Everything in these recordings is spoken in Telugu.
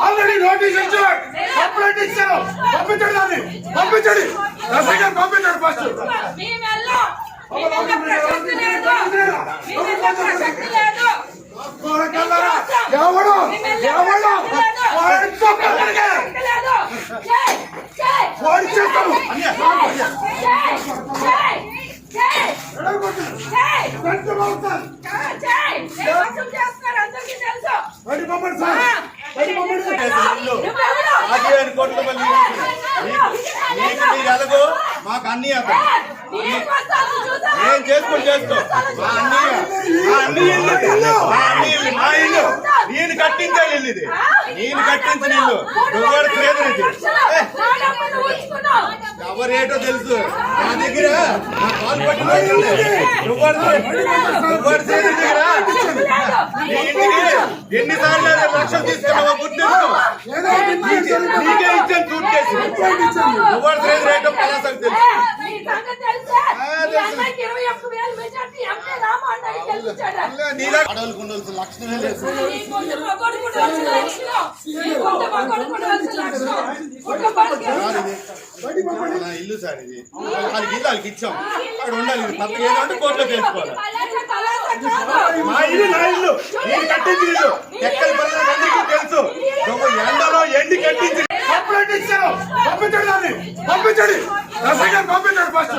ఆల్రెడీ నోటీస్ ఇచ్చారు కంప్లైంట్ ఇచ్చారు పంపించండి దాన్ని పంపించండి గారు పంపించండి ఫస్ట్ ఎవడు ఎవడు వాడి చొక్కలకి బయటికి పంపండి సార్. బయటికి పంపండి కోట్ల నీకు ఎలాగో మాకు అన్ని అతను ఏం చేసుకొని చేసుకో. మా అన్నయ్య మా అన్నయ్య ఇల్లు. ఇది. మా అన్నయ్య ఇల్లు మా ఇల్లు. నేను కట్టించే ఇల్లు ఇది. నేను కట్టించిన ఇల్లు. నువ్వు క్రేదర్ ఇది ఏ, ఎవరేటో తెలుసు. నా దగ్గర నా కాలు ఇంటికి ఎన్నిసార్లు లక్షలు తీసుకున్నావో. నీకే ఇచ్చాను సూట్ కేసు రేటో పలాసకు తెలుసు? ఇల్లు సార్ ఇది. వాళ్ళకి ఇల్లు వాళ్ళకి ఇచ్చాం. అక్కడ ఉండాలి ఇది ఏదో అంటే కోర్టులో తెలుసుకోవాలి మా ఇల్లు నా ఇల్లు. నేను కట్టించిన ఇల్లు. ఎక్కడి అందరికీ తెలుసు. ఎండలో ఎండి కట్టించి కంప్లైంట్ ఇచ్చారు పంపించండి దాన్ని. పంపించండి. పంపించండి. ఫస్ట్.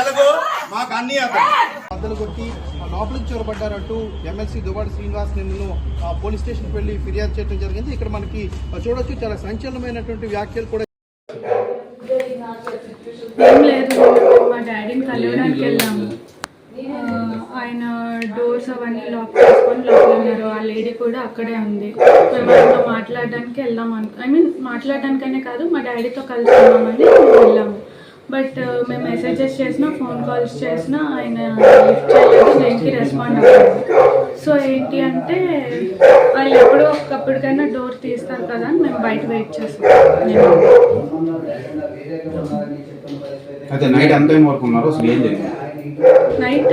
ఎలాగో మాకు అన్ని అతను కొట్టి ఆ లోపలికి చొరబడ్డారంటూ ఎమ్మెల్సీ దువ్వాడ శ్రీనివాస్ నిన్ను ఆ పోలీస్ స్టేషన్కి వెళ్ళి ఫిర్యాదు చేయడం జరిగింది. ఇక్కడ మనకి చూడొచ్చు చాలా సంచలనమైనటువంటి వ్యాఖ్యలు కూడా. మా డాడీని కలవడానికి వెళ్ళాము. ఆయన డోర్స్ అవన్నీ లాక్ చేసుకొని లోపల ఉన్నారు. ఆ లేడీ కూడా అక్కడే ఉంది. మేము ఆయనతో మాట్లాడడానికి వెళ్దాం అను ఐ మీన్ మాట్లాడడానికనే కాదు మా డాడీతో కలిసి ఉన్నామని వెళ్ళాము. బట్ మేము మెసేజెస్ చేసినా ఫోన్ కాల్స్ చేసినా ఆయన లిఫ్ట్ చేయలేదు దేనికి రెస్పాండ్ అవ్వలేదు. సో ఏంటి అంటే వాళ్ళు ఎప్పుడో ఒక్కప్పటికైనా డోర్ తీస్తారు కదా అని మేము బయట వెయిట్ చేస్తాం నైట్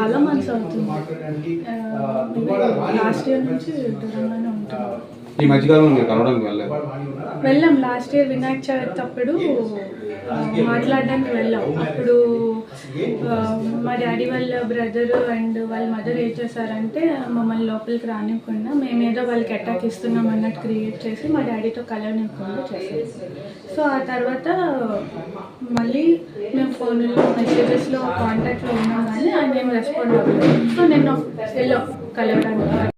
చాలా మంత్స్ అవుతుంది. లాస్ట్ ఇయర్ నుంచి దూరంగానే ఉంటున్నాం ఈ మధ్యకాలంలో మీరు కలవడానికి వెళ్ళలేదు? వెళ్ళాం లాస్ట్ ఇయర్ వినాయక చవితి అప్పుడు మాట్లాడడానికి వెళ్ళాం. అప్పుడు మా డాడీ వాళ్ళ బ్రదర్ అండ్ వాళ్ళ మదర్ ఏం చేశారంటే మమ్మల్ని లోపలికి రానివ్వకుండా మేమేదో వాళ్ళకి అటాక్ ఇస్తున్నాం అన్నట్టు క్రియేట్ చేసి మా డాడీతో కలవనివ్వకుండా చేశారు. సో ఆ తర్వాత మళ్ళీ మేము ఫోన్లో మెసేజెస్లో కాంటాక్ట్లో ఉన్నా కానీ ఆయన ఏం రెస్పాండ్ అవ్వలేదు. సో నేను వెళ్ళాం కలవడానికి